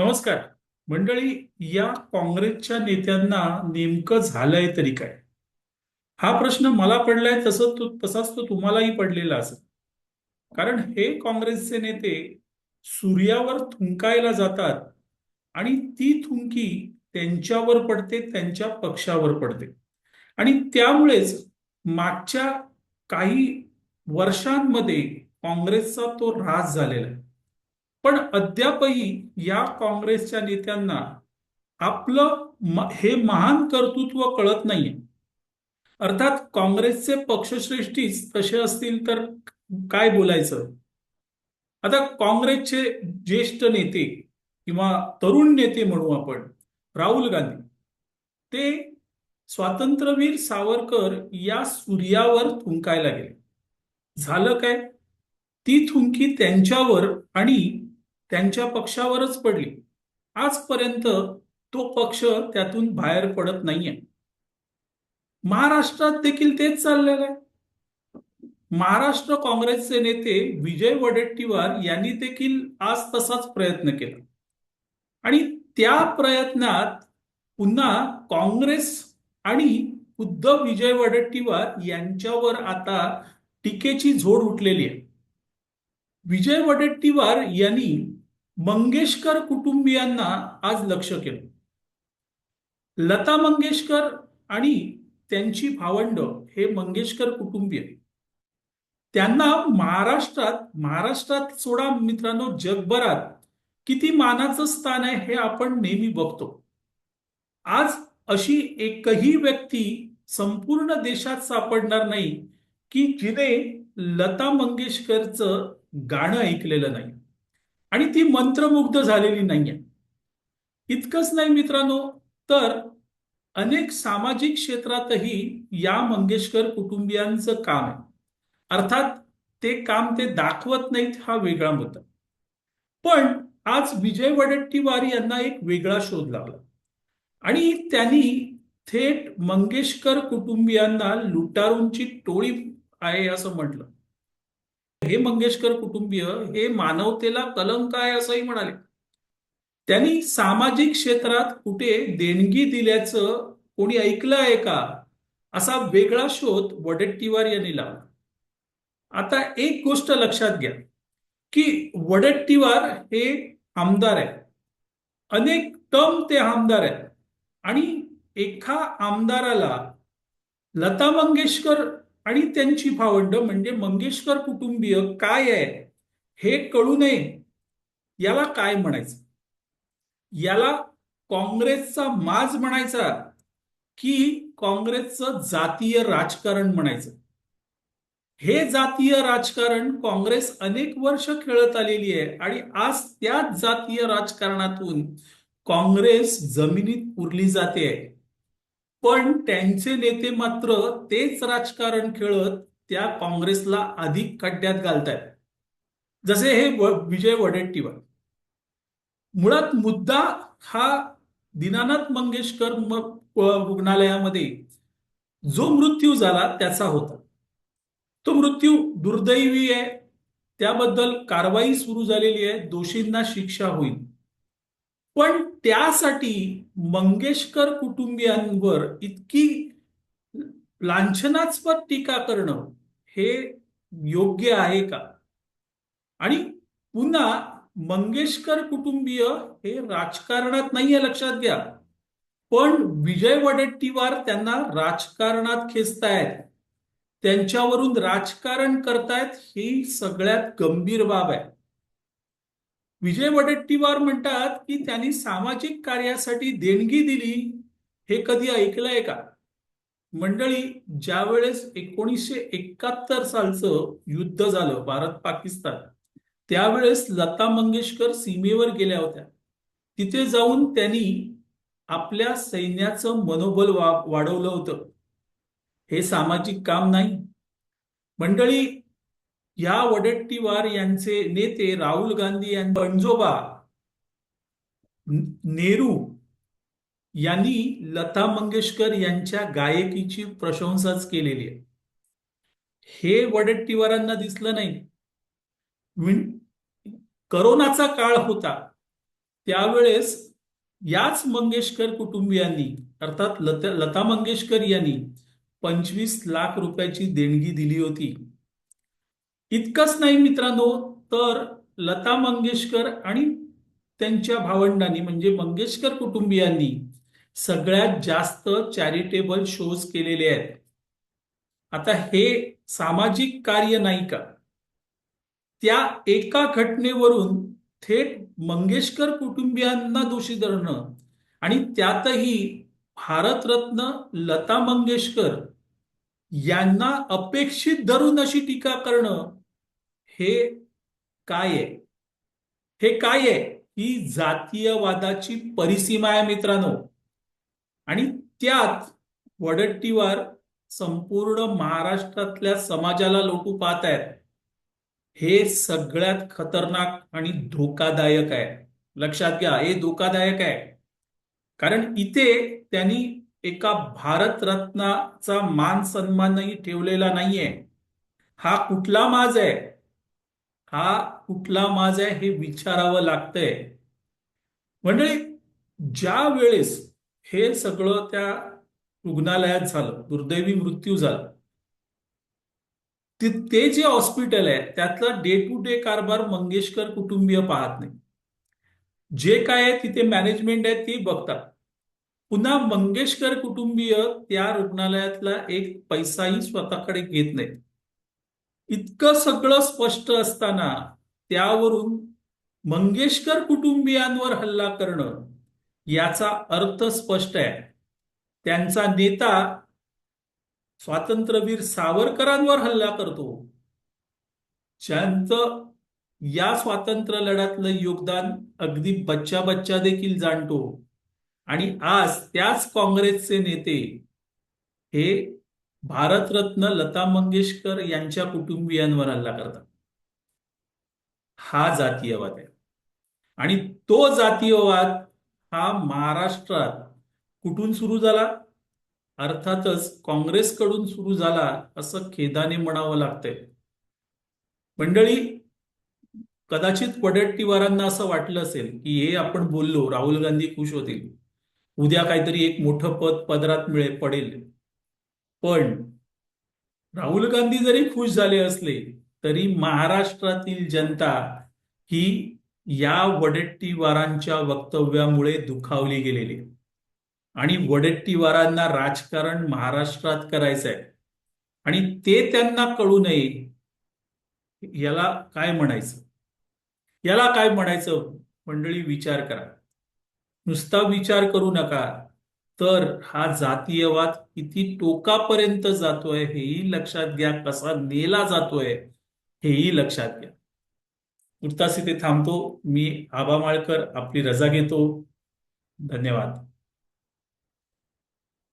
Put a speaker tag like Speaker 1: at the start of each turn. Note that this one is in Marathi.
Speaker 1: नमस्कार. मंडळी या काँग्रेसच्या नेत्यांना नेमकं झालंय तरी काय? हा प्रश्न मला पडलाय तसं तो तसाच तो तुम्हालाही पडलेला असेल. कारण हे काँग्रेसचे नेते सूर्यावर थुंकायला जातात आणि ती थुंकी त्यांच्यावर पडते त्यांच्या पक्षावर पडते. आणि त्यामुळेच मागच्या काही वर्षांमध्ये काँग्रेसचा तो ऱ्हास झालेला आहे. पण अद्यापही या काँग्रेसच्या नेत्यांना आपलं हे महान कर्तृत्व कळत नाहीये. अर्थात काँग्रेसचे पक्षश्रेष्ठीच तसे असतील तर काय बोलायचं? आता काँग्रेसचे ज्येष्ठ नेते किंवा तरुण नेते म्हणू आपण राहुल गांधी ते स्वातंत्र्यवीर सावरकर या सूर्यावर थुंकायला गेले. झालं काय? ती थुंकी त्यांच्यावर आणि त्यांच्या पक्षावरच पडली. आजपर्यंत तो पक्ष त्यातून बाहेर पडत नाहीये. महाराष्ट्रात देखील तेच चाललेलं आहे. महाराष्ट्र काँग्रेसचे नेते विजय वडेट्टीवार यांनी देखील आज तसाच प्रयत्न केला. आणि त्या प्रयत्नात पुन्हा काँग्रेस आणि उद्धव विजय वडेट्टीवार यांच्यावर आता टीकेची झोड उठलेली आहे. विजय वडेट्टीवार यांनी मंगेशकर कुटुंबियांना आज लक्ष केलं. लता मंगेशकर आणि त्यांची भावंड हे मंगेशकर कुटुंबीय. त्यांना महाराष्ट्रात महाराष्ट्रात सोडा मित्रांनो जगभरात किती मानाचं स्थान आहे हे आपण नेहमी बघतो. आज अशी एकही व्यक्ती संपूर्ण देशात सापडणार नाही की जिने लता मंगेशकरचं गाणं ऐकलेलं नाही. आणि ती मंत्रमुग्ध झालेली नाहीये. इतकंच नाही मित्रांनो तर अनेक सामाजिक क्षेत्रातही या मंगेशकर कुटुंबियांचं काम आहे. अर्थात ते काम ते दाखवत नाहीत हा वेगळा मुद्दा. पण आज विजय वडट्टीवार यांना एक वेगळा शोध लागला. आणि त्यांनी थेट मंगेशकर कुटुंबियांना लुटारूंची टोळी आहे असं म्हटलं. हे मंगेशकर कुटुंबीय हे मानवतेला कलंक आहे असंही म्हणाले. त्यांनी सामाजिक क्षेत्रात कुठे देणगी दिल्याचं कोणी ऐकलं आहे का? असा वेगळा शोध वडट्टीवार यांनी लावला. आता एक गोष्ट लक्षात घ्या की वडट्टीवार हे आमदार आहेत. अनेक टर्म ते आमदार आहेत. आणि एका आमदाराला लता मंगेशकर आणि त्यांची भावंड म्हणजे मंगेशकर कुटुंबीय काय आहे? हे कळू नये. याला काय म्हणायचं? याला काँग्रेसचा माज म्हणायचा की काँग्रेसचं जातीय राजकारण म्हणायचं. हे जातीय राजकारण काँग्रेस अनेक वर्ष खेळत आलेली आहे आणि आज त्याच जातीय राजकारणातून काँग्रेस जमिनीत पुरली जाते. पण त्यांचे नेते मात्र तेच राजकारण खेळत त्या काँग्रेसला अधिक खड्ड्यात घालतायत. जसे हे विजय वडेट्टीवार. मुळात मुद्दा हा दीनानाथ मंगेशकर रुग्णालयामध्ये जो मृत्यू झाला त्याचा होता. तो मृत्यू दुर्दैवी आहे. त्याबद्दल कारवाई सुरू झालेली आहे. दोषींना शिक्षा होईल. पण त्यासाठी मंगेशकर कुटुंबियांवर इतकी लांछनास्पद टीका करणं हे योग्य आहे का? आणि पुन्हा मंगेशकर कुटुंबीय हे राजकारणात नाहीये लक्षात घ्या. पण विजय वडेट्टीवार त्यांना राजकारणात खेचतायत. त्यांच्यावरून राजकारण करतायत ही सगळ्यात गंभीर बाब आहे. विजय वडेट्टीवार म्हणतात की त्यांनी सामाजिक कार्यासाठी देणगी दिली हे कधी ऐकलंय का? मंडळी ज्या वेळेस एकोणीसशे एकाहत्तर सालचं युद्ध झालं भारत पाकिस्तान त्यावेळेस लता मंगेशकर सीमेवर गेल्या होत्या. तिथे जाऊन त्यांनी आपल्या सैन्याचं मनोबल वा वाढवलं होतं. हे सामाजिक काम नाही. मंडळी या वडेट्टीवार यांचे नेते राहुल गांधी यांचे पणजोबा नेहरू यांनी लता मंगेशकर यांच्या गायकीची प्रशंसाच केलेली आहे. हे वडेट्टीवारांना दिसलं नाही. करोनाचा काळ होता. त्यावेळेस याच मंगेशकर कुटुंबियांनी अर्थात लता लता मंगेशकर यांनी पंचवीस लाख रुपयाची देणगी दिली होती. इतकंच नाही मित्रांनो तर लता मंगेशकर आणि त्यांच्या भावंडांनी म्हणजे मंगेशकर कुटुंबियांनी सगळ्यात जास्त चॅरिटेबल शोज केलेले आहेत. आता हे सामाजिक कार्य नाही का? त्या एका घटनेवरून थेट मंगेशकर कुटुंबियांना दोषी धरणं आणि त्यातही भारतरत्न लता मंगेशकर यांना अपेक्षित धरून अशी टीका करणं हे काय आहे? हे काय आहे? ही जातीयवादाची परिसीमा आहे मित्रांनो. आणि त्यात वडट्टीवार संपूर्ण महाराष्ट्रातल्या समाजाला लोटू पाहत आहेत. हे सगळ्यात खतरनाक आणि धोकादायक आहे. लक्षात घ्या हे धोकादायक आहे. कारण इथे त्यांनी एका भारतरत्नाचा मान सन्मानही ठेवलेला नाहीये. हा कुठला माज आहे? हा कुठला माज आहे हे विचारावं लागतंय. मंडळी ज्या वेळेस हे सगळं त्या रुग्णालयात झालं दुर्दैवी मृत्यू झाला ते जे हॉस्पिटल आहे त्यातला डे टू डे कारभार मंगेशकर कुटुंबीय पाहत नाही. जे काय आहे तिथे मॅनेजमेंट आहे ती बघतात पुन्हा मंगेशकर कुटुंबीय त्या रुग्णालयातला एक पैसाही स्वतःकडे घेत नाहीत. इतकं सगळं स्पष्ट असताना त्यावरून मंगेशकर कुटुंबियांवर हल्ला करणं याचा अर्थ स्पष्ट आहे. त्यांचा नेता स्वातंत्र्यवीर सावरकरांवर हल्ला करतो. ज्यांचं या स्वातंत्र्य लढ्यातलं योगदान अगदी बच्चा बच्चा देखील जाणतो. आणि आज त्याच काँग्रेसचे नेते हे भारतरत्न लता मंगेशकर यांच्या कुटुंबियांवर हल्ला करतात. हा जातीयवाद आहे. आणि तो जातीयवाद हा महाराष्ट्रात कुठून सुरू झाला? अर्थातच काँग्रेसकडून सुरू झाला असं खेदाने म्हणावं लागतंय. मंडळी कदाचित वडट्टीवारांना असं वाटलं असेल की हे आपण बोललो राहुल गांधी खुश होतील. उद्या काहीतरी एक मोठं पद पदरात मिळेल पडेल. पण राहुल गांधी जरी खुश झाले असले तरी महाराष्ट्रातील जनता ही या वडट्टीवारांच्या वक्तव्यामुळे दुखावली गेलेली आहे. आणि वडट्टीवारांना राजकारण महाराष्ट्रात करायचं आहे. आणि ते त्यांना कळू नये याला काय म्हणायचं? याला काय म्हणायचं? मंडळी विचार करा. नुसता विचार करू नका. तर हा जातीयवाद किती टोकापर्यंत जातोय हेही लक्षात घ्या कसा नेला जातोय हेही लक्षात घ्या. तुर्तास इथे थांबतो. मी आबा माळकर आपली रजा घेतो. धन्यवाद.